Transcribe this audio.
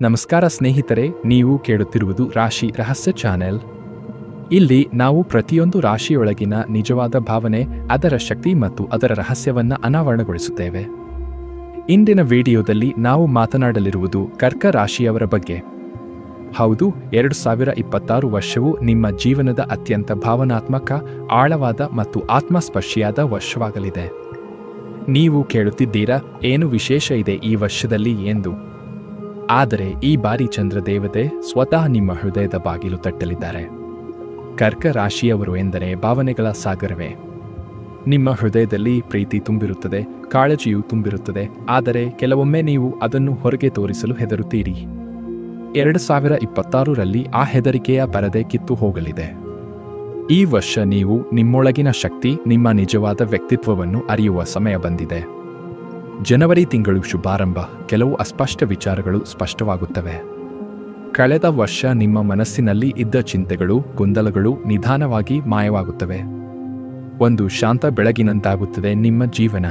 ನಮಸ್ಕಾರ ಸ್ನೇಹಿತರೆ, ನೀವು ಕೇಳುತ್ತಿರುವುದು ರಾಶಿ ರಹಸ್ಯ ಚಾನೆಲ್. ಇಲ್ಲಿ ನಾವು ಪ್ರತಿಯೊಂದು ರಾಶಿಯೊಳಗಿನ ನಿಜವಾದ ಭಾವನೆ, ಅದರ ಶಕ್ತಿ ಮತ್ತು ಅದರ ರಹಸ್ಯವನ್ನ ಅನಾವರಣಗೊಳಿಸುತ್ತೇವೆ. ಇಂದಿನ ವಿಡಿಯೋದಲ್ಲಿ ನಾವು ಮಾತನಾಡಲಿರುವುದು ಕರ್ಕ ರಾಶಿಯವರ ಬಗ್ಗೆ. ಹೌದು, ಎರಡು ಸಾವಿರ ಇಪ್ಪತ್ತಾರು ವರ್ಷವು ನಿಮ್ಮ ಜೀವನದ ಅತ್ಯಂತ ಭಾವನಾತ್ಮಕ, ಆಳವಾದ ಮತ್ತು ಆತ್ಮಸ್ಪರ್ಶಿಯಾದ ವರ್ಷವಾಗಲಿದೆ. ನೀವು ಕೇಳುತ್ತಿದ್ದೀರಾ, ಏನು ವಿಶೇಷ ಇದೆ ಈ ವರ್ಷದಲ್ಲಿ ಎಂದು? ಆದರೆ ಈ ಬಾರಿ ಚಂದ್ರ ದೇವತೆ ಸ್ವತಃ ನಿಮ್ಮ ಹೃದಯದ ಬಾಗಿಲು ತಟ್ಟಲಿದ್ದಾರೆ. ಕರ್ಕ ರಾಶಿಯವರು ಎಂದರೆ ಭಾವನೆಗಳ ಸಾಗರವೇ. ನಿಮ್ಮ ಹೃದಯದಲ್ಲಿ ಪ್ರೀತಿ ತುಂಬಿರುತ್ತದೆ, ಕಾಳಜಿಯು ತುಂಬಿರುತ್ತದೆ, ಆದರೆ ಕೆಲವೊಮ್ಮೆ ನೀವು ಅದನ್ನು ಹೊರಗೆ ತೋರಿಸಲು ಹೆದರುತ್ತೀರಿ. ಎರಡು ಸಾವಿರ ಇಪ್ಪತ್ತಾರರಲ್ಲಿ ಆ ಹೆದರಿಕೆಯ ಪರದೆ ಕಿತ್ತು ಹೋಗಲಿದೆ. ಈ ವರ್ಷ ನೀವು ನಿಮ್ಮೊಳಗಿನ ಶಕ್ತಿ, ನಿಮ್ಮ ನಿಜವಾದ ವ್ಯಕ್ತಿತ್ವವನ್ನು ಅರಿಯುವ ಸಮಯ ಬಂದಿದೆ. ಜನವರಿ ತಿಂಗಳು ಶುಭಾರಂಭ. ಕೆಲವು ಅಸ್ಪಷ್ಟ ವಿಚಾರಗಳು ಸ್ಪಷ್ಟವಾಗುತ್ತವೆ. ಕಳೆದ ವರ್ಷ ನಿಮ್ಮ ಮನಸ್ಸಿನಲ್ಲಿ ಇದ್ದ ಚಿಂತೆಗಳು, ಗೊಂದಲಗಳು ನಿಧಾನವಾಗಿ ಮಾಯವಾಗುತ್ತವೆ. ಒಂದು ಶಾಂತ ಬೆಳಗಿನಂತಾಗುತ್ತದೆ ನಿಮ್ಮ ಜೀವನ.